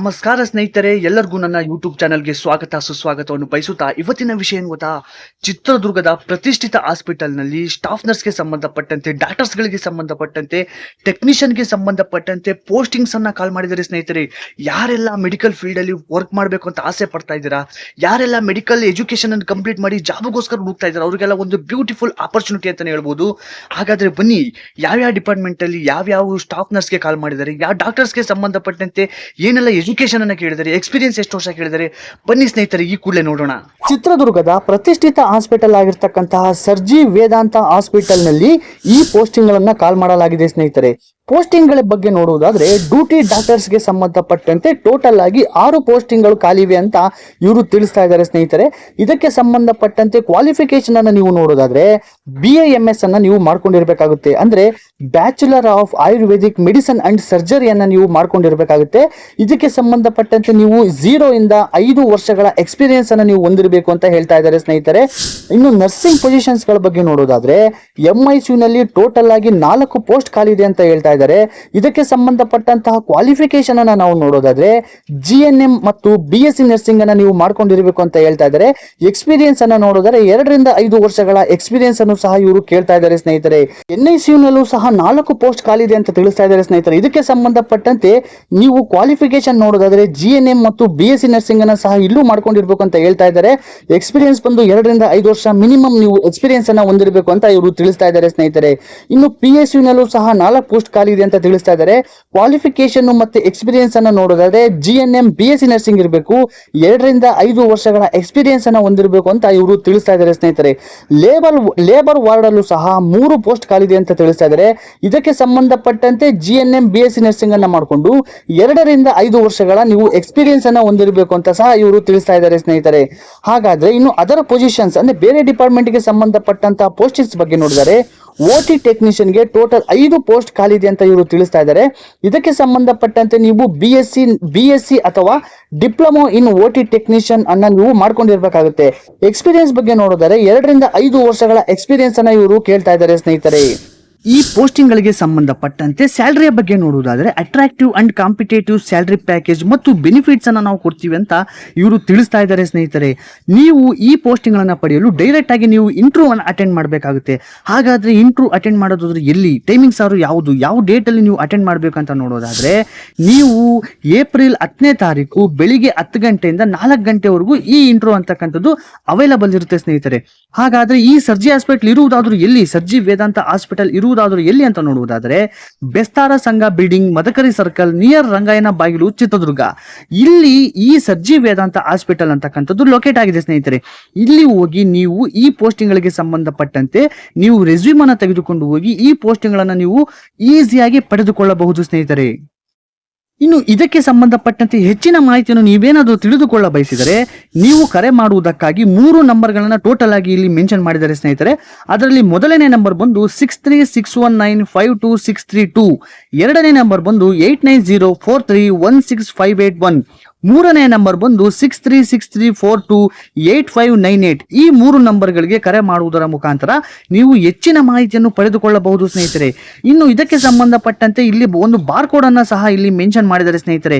ನಮಸ್ಕಾರ ಸ್ನೇಹಿತರೆ, ಎಲ್ಲರಿಗೂ ನನ್ನ ಯೂಟ್ಯೂಬ್ ಚಾನಲ್ಗೆ ಸ್ವಾಗತ, ಸುಸ್ವಾಗತವನ್ನು ಬಯಸುತ್ತಾ ಇವತ್ತಿನ ವಿಷಯ ಏನು ಗೊತ್ತಾ ಚಿತ್ರದುರ್ಗದ ಪ್ರತಿಷ್ಠಿತ ಹಾಸ್ಪಿಟಲ್ನಲ್ಲಿ ಸ್ಟಾಫ್ ನರ್ಸ್ಗೆ ಸಂಬಂಧಪಟ್ಟಂತೆ ಡಾಕ್ಟರ್ಸ್ಗಳಿಗೆ ಸಂಬಂಧಪಟ್ಟಂತೆ ಟೆಕ್ನಿಷಿಯನ್ಗೆ ಸಂಬಂಧಪಟ್ಟಂತೆ ಪೋಸ್ಟಿಂಗ್ಸ್ ಅನ್ನ ಕಾಲ್ ಮಾಡಿದರೆ ಸ್ನೇಹಿತರೆ. ಯಾರೆಲ್ಲ ಮೆಡಿಕಲ್ ಫೀಲ್ಡ್ ಅಲ್ಲಿ ವರ್ಕ್ ಮಾಡಬೇಕು ಅಂತ ಆಸೆ ಪಡ್ತಾ ಇದ್ದೀರಾ? ಯಾರೆಲ್ಲ ಮೆಡಿಕಲ್ ಎಜುಕೇಶನ್ ಅನ್ನು ಕಂಪ್ಲೀಟ್ ಮಾಡಿ ಜಾಬ್ಗೋಸ್ಕರ ಹುಡುಕ್ತಾ ಇದ್ದಾರೆ? ಅವರಿಗೆಲ್ಲ ಒಂದು ಬ್ಯೂಟಿಫುಲ್ ಆಪರ್ಚುನಿಟಿ ಅಂತಾನೆ ಹೇಳ್ಬೋದು. ಹಾಗಾದ್ರೆ ಬನ್ನಿ, ಯಾವ್ಯಾವ ಡಿಪಾರ್ಟ್ಮೆಂಟ್ ಅಲ್ಲಿ ಯಾವ್ಯಾವ ಸ್ಟಾಫ್ ನರ್ಸ್ಗೆ ಕಾಲ್ ಮಾಡಿದ್ದಾರೆ? ಯಾವ ಡಾಕ್ಟರ್ಸ್ಗೆ ಸಂಬಂಧಪಟ್ಟಂತೆ ಏನೆಲ್ಲ ಎಜುಕೇಶನ್ ಅನ್ನ ಕೇಳಿದರೆ ಎಕ್ಸ್ಪೀರಿಯನ್ಸ್ ಎಷ್ಟು ವರ್ಷ ಕೇಳಿದರೆ? ಬನ್ನಿ ಸ್ನೇಹಿತರೆ, ಈ ಕೂಡಲೇ ನೋಡೋಣ. ಚಿತ್ರದುರ್ಗದ ಪ್ರತಿಷ್ಠಿತ ಹಾಸ್ಪಿಟಲ್ ಆಗಿರ್ತಕ್ಕಂತಹ ಸರ್ಜಿ ವೇದಾಂತ ಹಾಸ್ಪಿಟಲ್ನಲ್ಲಿ ಈ ಪೋಸ್ಟಿಂಗ್ ಗಳನ್ನ ಕಾಲ್ ಮಾಡಲಾಗಿದೆ ಸ್ನೇಹಿತರೆ. ಪೋಸ್ಟಿಂಗ್ಗಳ ಬಗ್ಗೆ ನೋಡುವುದಾದ್ರೆ ಡ್ಯೂಟಿ ಡಾಕ್ಟರ್ಸ್ಗೆ ಸಂಬಂಧಪಟ್ಟಂತೆ ಟೋಟಲ್ ಆಗಿ ಆರು ಪೋಸ್ಟಿಂಗ್ಗಳು ಖಾಲಿವೆ ಅಂತ ಇವರು ತಿಳಿಸ್ತಾ ಇದ್ದಾರೆ ಸ್ನೇಹಿತರೆ. ಇದಕ್ಕೆ ಸಂಬಂಧಪಟ್ಟಂತೆ ಕ್ವಾಲಿಫಿಕೇಶನ್ ಅನ್ನ ನೀವು ನೋಡೋದಾದ್ರೆ ಬಿ ಎ ಎಂ ಎಸ್ ಅನ್ನ ನೀವು ಮಾಡ್ಕೊಂಡಿರ್ಬೇಕಾಗುತ್ತೆ. ಅಂದ್ರೆ bachelor of Ayurvedic medicine and ಸರ್ಜರಿಯನ್ನು ನೀವು ಮಾಡ್ಕೊಂಡಿರ್ಬೇಕಾಗುತ್ತೆ. ಇದಕ್ಕೆ ಸಂಬಂಧಪಟ್ಟಂತೆ ನೀವು ಝೀರೋ ಇಂದ ಐದು ವರ್ಷಗಳ ಎಕ್ಸ್ಪೀರಿಯನ್ಸ್ ಅನ್ನ ನೀವು ಹೊಂದಿರಬೇಕು ಅಂತ ಹೇಳ್ತಾ ಇದ್ದಾರೆ ಸ್ನೇಹಿತರೆ. ಇನ್ನು ನರ್ಸಿಂಗ್ ಪೊಸಿಷನ್ಸ್ಗಳ ಬಗ್ಗೆ ನೋಡೋದಾದ್ರೆ ಎಂ ಐ ನಲ್ಲಿ ಟೋಟಲ್ ಆಗಿ ನಾಲ್ಕು ಪೋಸ್ಟ್ ಖಾಲಿ ಇದೆ ಅಂತ ಹೇಳ್ತಾ ಇದಕ್ಕೆ ಸಂಬಂಧಪಟ್ಟಂತಹ ಕ್ವಾಲಿಫಿಕೇಶನ್ ಅನ್ನ ನಾವು ನೋಡೋದಾದ್ರೆ ಜಿ ಎಂ ಮತ್ತು ಬಿ ಎಸ್ ಸಿ ನರ್ಸಿಂಗ್ ಅನ್ನ ನೀವು ಮಾಡ್ಕೊಂಡಿರ್ಬೇಕು ಅಂತ ಹೇಳ್ತಾ ಇದ್ದಾರೆ. ಎಕ್ಸ್ಪೀರಿಯನ್ಸ್ ಅನ್ನ ನೋಡೋದಾದ್ರೆ, ಎರಡರಿಂದ ಐದು ವರ್ಷಗಳ ಎಕ್ಸ್ಪೀರಿಯನ್ಸ್ ಅನ್ನು ಸಹ ಇವರು ಕೇಳ್ತಾ ಇದ್ದಾರೆ ಸ್ನೇಹಿತರೆ. ಎನ್ ಐ ಸಿ ನಲ್ಲೂ ಸಹ ನಾಲ್ಕು ಪೋಸ್ಟ್ ಖಾಲಿ ಇದೆ ಅಂತ ತಿಳಿಸ್ತಾ ಇದ್ದಾರೆ ಸ್ನೇಹಿತರೆ. ಇದಕ್ಕೆ ಸಂಬಂಧಪಟ್ಟಂತೆ ನೀವು ಕ್ವಾಲಿಫಿಕೇಶನ್ ನೋಡೋದಾದ್ರೆ ಜಿ ಎನ್ ಎಂ ಮತ್ತು ಬಿ ಎಸ್ ಸಿ ನರ್ಸಿಂಗ್ ಅನ್ನ ಸಹ ಇಲ್ಲೂ ಮಾಡ್ಕೊಂಡಿರ್ಬೇಕು ಅಂತ ಹೇಳ್ತಾ ಇದ್ದಾರೆ. ಎಕ್ಸ್ಪೀರಿಯನ್ಸ್ ಬಂದು ಎರಡರಿಂದ ಐದು ವರ್ಷ ಮಿನಿಮಮ್ ನೀವು ಎಕ್ಸ್ಪೀರಿಯನ್ಸ್ ಅನ್ನ ಹೊಂದಿರಬೇಕು ಅಂತ ಇವರು ತಿಳಿಸ್ತಾ ಇದ್ದಾರೆ ಸ್ನೇಹಿತರೆ. ಇನ್ನು ಪಿ ಎಸ್ ಯು ನಲ್ಲೂ ಸಹ ನಾಲ್ಕು ಪೋಸ್ಟ್ ಖಾಲಿ ಇದೆ ಅಂತ ತಿಳಿಸ್ತಾ ಇದ್ದಾರೆ. ಕ್ವಾಲಿಫಿಕೇಶನ್ ಮತ್ತೆ ಎಕ್ಸ್ಪೀರಿಯನ್ಸ್ ಅನ್ನ ನೋಡೋದಾದ್ರೆ G N M B S C nursing ಇರಬೇಕು. ಎರಡರಿಂದ ಐದು ವರ್ಷಗಳ ಎಕ್ಸ್ಪೀರಿಯನ್ಸ್ ಅನ್ನ ಹೊಂದಿರಬೇಕು ಅಂತ ಇವರು ತಿಳಿಸ್ತಾ ಇದ್ದಾರೆ ಸ್ನೇಹಿತರೆ. ಲೇಬರ್ ಲೇಬರ್ ವಾರ್ಡ್ ಅಲ್ಲೂ ಸಹ ಮೂರು ಪೋಸ್ಟ್ ಖಾಲಿದೆ ಅಂತ ತಿಳಿಸ್ತಾ ಇದ್ದಾರೆ. ಇದಕ್ಕೆ ಸಂಬಂಧಪಟ್ಟಂತೆ G N M B S C nursing ಅನ್ನ ಮಾಡಿಕೊಂಡು ಎರಡರಿಂದ ಐದು ವರ್ಷಗಳ ನೀವು ಎಕ್ಸ್ಪೀರಿಯನ್ಸ್ ಅನ್ನ ಹೊಂದಿರಬೇಕು ಅಂತ ಸಹ ಇವರು ತಿಳಿಸ್ತಾ ಇದ್ದಾರೆ ಸ್ನೇಹಿತರೆ. ಹಾಗಾದ್ರೆ ಇನ್ನು ಅದರ ಪೊಸಿಷನ್ಸ್ ಅಂದ್ರೆ ಬೇರೆ ಡಿಪಾರ್ಟ್ಮೆಂಟ್ಗೆ ಸಂಬಂಧಪಟ್ಟಂತಹ ಪೋಸ್ಟಿಂಗ್ಸ್ ಬಗ್ಗೆ ನೋಡಿದರೆ ಓ ಟಿ ಟೆಕ್ನಿಷಿಯನ್ಗೆ ಟೋಟಲ್ ಐದು ಪೋಸ್ಟ್ ಖಾಲಿ ಇದೆ ಅಂತ ಇವರು ತಿಳಿಸ್ತಾ ಇದ್ದಾರೆ. ಇದಕ್ಕೆ ಸಂಬಂಧಪಟ್ಟಂತೆ ನೀವು ಬಿ ಎಸ್ ಸಿ ಬಿ ಅಥವಾ diploma in O T technician ಅನ್ನ ನೀವು ಮಾಡ್ಕೊಂಡಿರ್ಬೇಕಾಗುತ್ತೆ. ಎಕ್ಸ್ಪೀರಿಯನ್ಸ್ ಬಗ್ಗೆ ನೋಡಿದರೆ ಎರಡರಿಂದ ಐದು ವರ್ಷಗಳ ಎಕ್ಸ್ಪೀರಿಯನ್ಸ್ ಅನ್ನ ಇವರು ಕೇಳ್ತಾ ಇದ್ದಾರೆ ಸ್ನೇಹಿತರೆ. ಈ ಪೋಸ್ಟಿಂಗ್ ಗಳಿಗೆ ಸಂಬಂಧಪಟ್ಟಂತೆ ಸ್ಯಾಲರಿಯ ಬಗ್ಗೆ ನೋಡುವುದಾದ್ರೆ attractive and competitive salary package ಮತ್ತು ಬೆನಿಫಿಟ್ಸ್ ಅನ್ನ ನಾವು ಕೊಡ್ತೀವಿ ಅಂತ ಇವರು ತಿಳಿಸ್ತಾ ಇದ್ದಾರೆ ಸ್ನೇಹಿತರೆ. ನೀವು ಈ ಪೋಸ್ಟಿಂಗ್ ಗಳನ್ನ ಪಡೆಯಲು ಡೈರೆಕ್ಟ್ ಆಗಿ ನೀವು ಇಂಟ್ರೂ ಅನ್ನು ಅಟೆಂಡ್ ಮಾಡಬೇಕಾಗುತ್ತೆ. ಹಾಗಾದ್ರೆ ಇಂಟ್ರೂ ಅಟೆಂಡ್ ಮಾಡೋದಾದ್ರೆ ಎಲ್ಲಿ? ಟೈಮಿಂಗ್ಸ್ ಅವರು ಯಾವುದು? ಯಾವ ಡೇಟ್ ಅಲ್ಲಿ ನೀವು ಅಟೆಂಡ್ ಮಾಡಬೇಕಂತ ನೋಡೋದಾದ್ರೆ ನೀವು ಏಪ್ರಿಲ್ ಹತ್ತನೇ ತಾರೀಕು ಬೆಳಿಗ್ಗೆ ಹತ್ತು ಗಂಟೆಯಿಂದ ನಾಲ್ಕು ಗಂಟೆವರೆಗೂ ಈ ಇಂಟ್ರೋ ಅಂತಕ್ಕಂಥದ್ದು ಅವೈಲಬಲ್ ಇರುತ್ತೆ ಸ್ನೇಹಿತರೆ. ಹಾಗಾದ್ರೆ ಈ ಸರ್ಜಿ ಹಾಸ್ಪಿಟಲ್ ಇರುವುದಾದ್ರೂ ಎಲ್ಲಿ? ಸರ್ಜಿ ವೇದಾಂತ ಹಾಸ್ಪಿಟಲ್ ಇರುವುದಾದ್ರೂ ಎಲ್ಲಿ ಅಂತ ನೋಡುವುದಾದ್ರೆ Bestara Sangha building Madakari circle near Rangayana ಬಾಗಿಲು ಚಿತ್ರದುರ್ಗ. ಇಲ್ಲಿ ಈ ಸರ್ಜಿ ವೇದಾಂತ ಹಾಸ್ಪಿಟಲ್ ಅಂತಕ್ಕಂಥದ್ದು ಲೊಕೇಟ್ ಆಗಿದೆ ಸ್ನೇಹಿತರೆ. ಇಲ್ಲಿ ಹೋಗಿ ನೀವು ಈ ಪೋಸ್ಟಿಂಗ್ ಗಳಿಗೆ ಸಂಬಂಧಪಟ್ಟಂತೆ ನೀವು ರೆಸ್ಯೂಮ್ ಅನ್ನ ತೆಗೆದುಕೊಂಡು ಹೋಗಿ ಈ ಪೋಸ್ಟಿಂಗ್ ಗಳನ್ನ ನೀವು ಈಸಿಯಾಗಿ ಪಡೆದುಕೊಳ್ಳಬಹುದು ಸ್ನೇಹಿತರೆ. ಇನ್ನು ಇದಕ್ಕೆ ಸಂಬಂಧಪಟ್ಟಂತೆ ಹೆಚ್ಚಿನ ಮಾಹಿತಿಯನ್ನು ನೀವೇನಾದರೂ ತಿಳಿದುಕೊಳ್ಳ ಬಯಸಿದರೆ ನೀವು ಕರೆ ಮಾಡುವುದಕ್ಕಾಗಿ ಮೂರು ನಂಬರ್ಗಳನ್ನು ಟೋಟಲ್ ಆಗಿ ಇಲ್ಲಿ ಮೆನ್ಷನ್ ಮಾಡಿದ್ದಾರೆ ಸ್ನೇಹಿತರೆ. ಅದರಲ್ಲಿ ಮೊದಲನೇ ನಂಬರ್ ಬಂದು six three six one nine five two six three two ಎರಡನೇ ನಂಬರ್ ಬಂದು eight nine zero four three one six five eight one ಮೂರನೇ ನಂಬರ್ ಬಂದು six three six three four two eight five nine eight ಈ ಮೂರು ನಂಬರ್ಗಳಿಗೆ ಕರೆ ಮಾಡುವುದರ ಮುಖಾಂತರ ನೀವು ಹೆಚ್ಚಿನ ಮಾಹಿತಿಯನ್ನು ಪಡೆದುಕೊಳ್ಳಬಹುದು ಸ್ನೇಹಿತರೆ. ಇನ್ನು ಇದಕ್ಕೆ ಸಂಬಂಧಪಟ್ಟಂತೆ ಇಲ್ಲಿ ಒಂದು ಬಾರ್ ಕೋಡ್ ಅನ್ನ ಸಹ ಇಲ್ಲಿ ಮೆನ್ಷನ್ ಮಾಡಿದ್ದಾರೆ ಸ್ನೇಹಿತರೆ.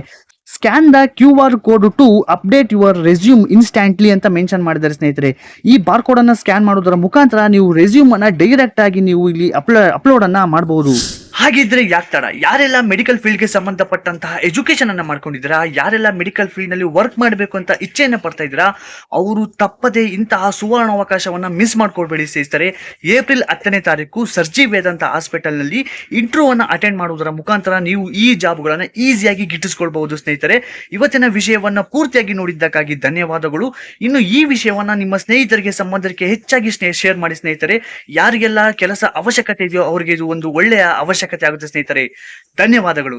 Scan the Q R code to update your resume instantly ಅಂತ ಮೆನ್ಷನ್ ಮಾಡಿದ್ದಾರೆ ಸ್ನೇಹಿತರೆ. ಈ ಬಾರ್ ಕೋಡ್ ಅನ್ನ ಸ್ಕ್ಯಾನ್ ಮಾಡೋದರ ಮುಖಾಂತರ ನೀವು ರೆಸ್ಯೂಮ್ ಅನ್ನ ಡೈರೆಕ್ಟ್ ಆಗಿ ನೀವು ಇಲ್ಲಿ ಅಪ್ಲೋಡ್ ಅಪ್ಲೋಡ್ ಅನ್ನ ಮಾಡಬಹುದು ಹಾಗಿದ್ರೆ ಯಾಕೆ ತಡ? ಯಾರೆಲ್ಲ ಮೆಡಿಕಲ್ ಫೀಲ್ಡ್ಗೆ ಸಂಬಂಧಪಟ್ಟಂತಹ ಎಜುಕೇಶನ್ ಅನ್ನ ಮಾಡ್ಕೊಂಡಿದ್ದೀರಾ? ಯಾರೆಲ್ಲ ಮೆಡಿಕಲ್ ಫೀಲ್ಡ್ನಲ್ಲಿ ವರ್ಕ್ ಮಾಡಬೇಕು ಅಂತ ಇಚ್ಛೆಯನ್ನು ಪಡ್ತಾ ಇದ್ದೀರಾ? ಅವರು ತಪ್ಪದೆ ಇಂತಹ ಸುವರ್ಣ ಅವಕಾಶವನ್ನ ಮಿಸ್ ಮಾಡ್ಕೊಳ್ಬೇಡಿ ಸ್ನೇಹಿತರೆ ಏಪ್ರಿಲ್ ಹತ್ತನೇ ತಾರೀಕು ಸರ್ಜಿ ವೇದಾಂತ ಹಾಸ್ಪಿಟಲ್ನಲ್ಲಿ ಇಂಟರ್ವ್ಯೂ ಅಟೆಂಡ್ ಮಾಡುವುದರ ಮುಖಾಂತರ ನೀವು ಈ ಜಾಬ್ಗಳನ್ನ ಈಸಿಯಾಗಿ ಗಿಟ್ಟಿಸ್ಕೊಳ್ಬಹುದು ಸ್ನೇಹಿತರೆ. ಇವತ್ತಿನ ವಿಷಯವನ್ನ ಪೂರ್ತಿಯಾಗಿ ನೋಡಿದ್ದಕ್ಕಾಗಿ ಧನ್ಯವಾದಗಳು. ಇನ್ನು ಈ ವಿಷಯವನ್ನ ನಿಮ್ಮ ಸ್ನೇಹಿತರಿಗೆ ಸಂಬಂಧಕ್ಕೆ ಹೆಚ್ಚಾಗಿ ಶೇರ್ ಮಾಡಿ ಸ್ನೇಹಿತರೆ. ಯಾರಿಗೆಲ್ಲ ಕೆಲಸ ಅವಶ್ಯಕತೆ ಇದೆಯೋ ಅವರಿಗೆ ಇದು ಒಂದು ಒಳ್ಳೆಯ ಅವಶ್ಯಕತೆ ಆಗುತ್ತೆ ಸ್ನೇಹಿತರೆ ಧನ್ಯವಾದಗಳು.